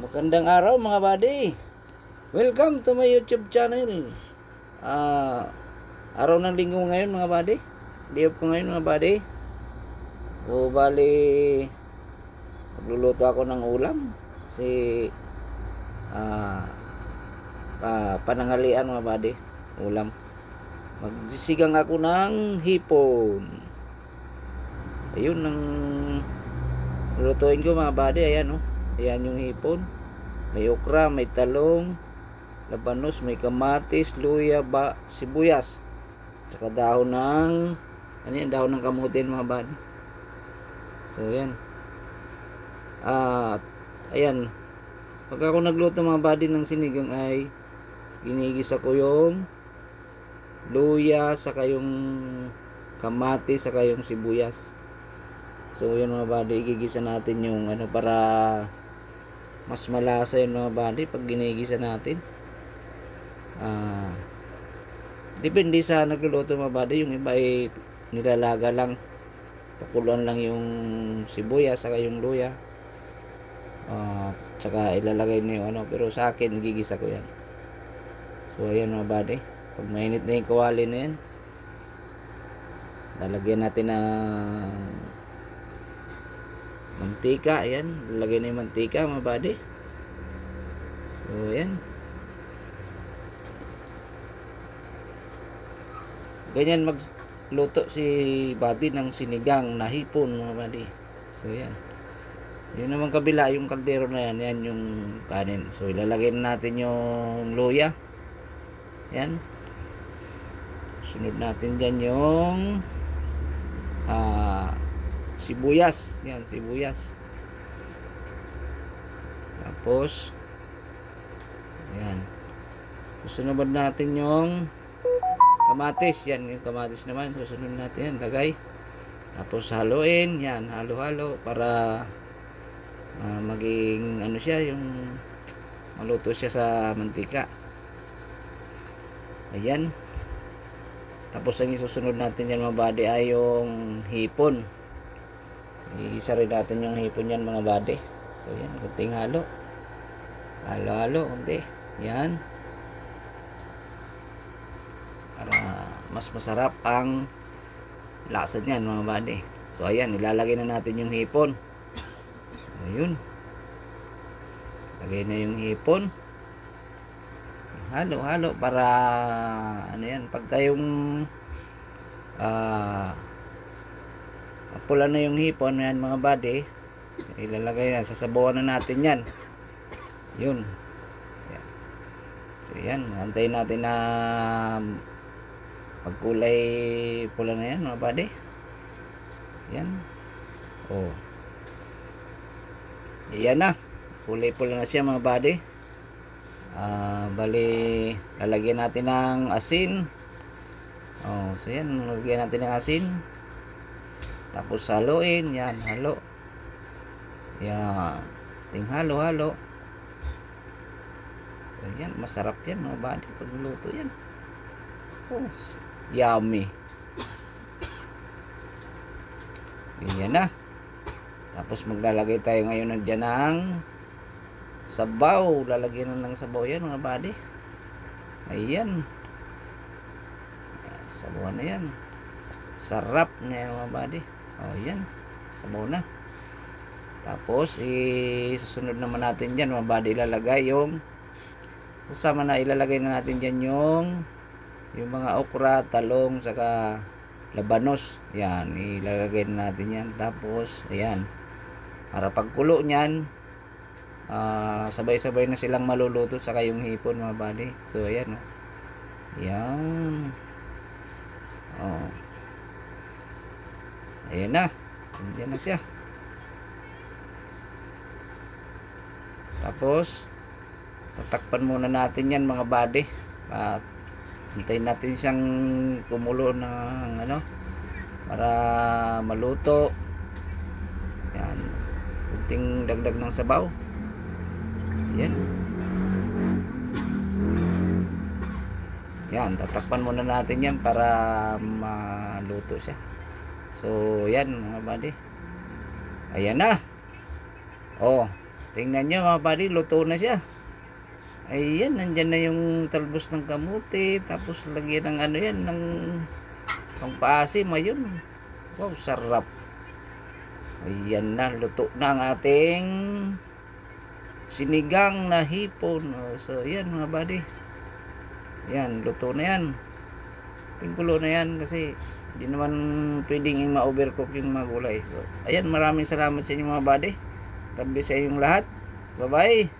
Magandang araw mga buddy. Welcome to my YouTube channel. Ah, araw ng linggo ngayon mga buddy. Day ko ngayon mga buddy. So bali magluluto ako ng ulam kasi ah pa, panangalian mga buddy. Ulam. Magsisigang ako ng hipon. Ayun ang lutuin ko mga buddy. Ayan oh. Ayan yung hipon. May okra, may talong, labanos, may kamatis, luya, ba, sibuyas. Tsaka dahon ng ano yan, dahon ng kamutin mga buddy. So yan. At ayan. Pag ako nagluto mga buddy ng sinigang ay ginigisa ko yung luya, saka yung kamatis, saka yung sibuyas. So yun mga buddy, igigisa natin yung ano para mas malasa yung mga buddy pag ginigisa natin. Ah, depende sa nagluluto mga buddy, yung iba ay nilalaga lang. Pakuluan lang yung sibuyas, saka yung luya. Ah, tsaka ilalagay na yung ano, pero sa akin nagigisa ko yan. So ayan mga buddy, pag mainit na yung kawali na yan, lalagyan natin ng mantika, ayan. Lalagay na yung mantika, mga buddy. So, ayan. Ganyan magluto si buddy ng sinigang na hipon, mga buddy. So, ayan. Yun naman kabila, yung kaldero na yan, yan yung kanin. So, ilalagay na natin yung luya. Yan. Sunod natin dyan yung ah sibuyas. Yan, sibuyas. Tapos, yan. Susunod natin yung kamatis. Yan, yung kamatis naman. Susunod natin yan, lagay. Tapos haluin, yan, halo-halo para ah, maging ano siya, yung maluto siya sa mantika. Ayan. Tapos ang isusunod natin yan mga buddy ay yung hipon. Iisa rin natin yung hipon yan mga buddy. So yan, kunting halo. Halo-halo, kunti. Yan. Para mas masarap ang lasa niyan mga buddy. So ayan, ilalagay na natin yung hipon. Ayun. Lagay na yung hipon. Halo-halo para ano yan, pagka yung ah pula na yung hipon yan mga buddy. Ilalagay na sasabawan na natin yan. Yun. Yan. so yan antayin natin na pagkulay pula na yan mga buddy. Yan oh. Yan na. Kulay pula na siya mga buddy. Ah bali lalagyan natin ng asin. Oh so yan lalagyan natin ng asin tapos haluin, yan, halo. Yan. Ting halo. Ayan, masarap yan mga buddy pag luto yan. Oh, yummy. Yan na. Tapos maglalagay tayo ngayon ng dyan ng sabaw. Lalagyan na ng sabaw yan mga buddy. Ayan. Sabaw na yan. Sarap na yan mga buddy. O, yan. Sabaw na. Tapos, isusunod naman natin dyan, mga buddy, ilalagay yung kasama na ilalagay na natin dyan yung yung mga okra, talong, saka labanos. Yan, ilalagay na natin yan. Tapos, ayan. Para pagkulo niyan, ah, sabay-sabay na silang maluluto saka yung hipon mga buddy. So, ayan. Oh. Yan. Oh. Ayan na. Nandiyan na siya. Tapos, tatakpan muna natin yan mga buddy. At hintayin natin siyang kumulo ng ano para maluto. Yan. Kunting dagdag ng sabaw. Yan. Yan, tatakpan muna natin yan para maluto siya. So, yan mga buddy. Ayan na. Oh, Tingnan nyo mga buddy, luto na siya. Ayan, nandyan na yung talbos ng kamuti. Tapos lagyan ng ano yan, ng pangpaasim. Ayun. Wow, sarap. Ayan na, luto na ang ating sinigang na hipon. Oh, so, ayan mga buddy. Ayan, luto na yan. Tingkulo na yan kasi hindi naman pwedeng yung ma-overcook yung mga gulay. So, ayan, maraming salamat sa inyo mga buddy. God bless sa inyong lahat. Bye-bye.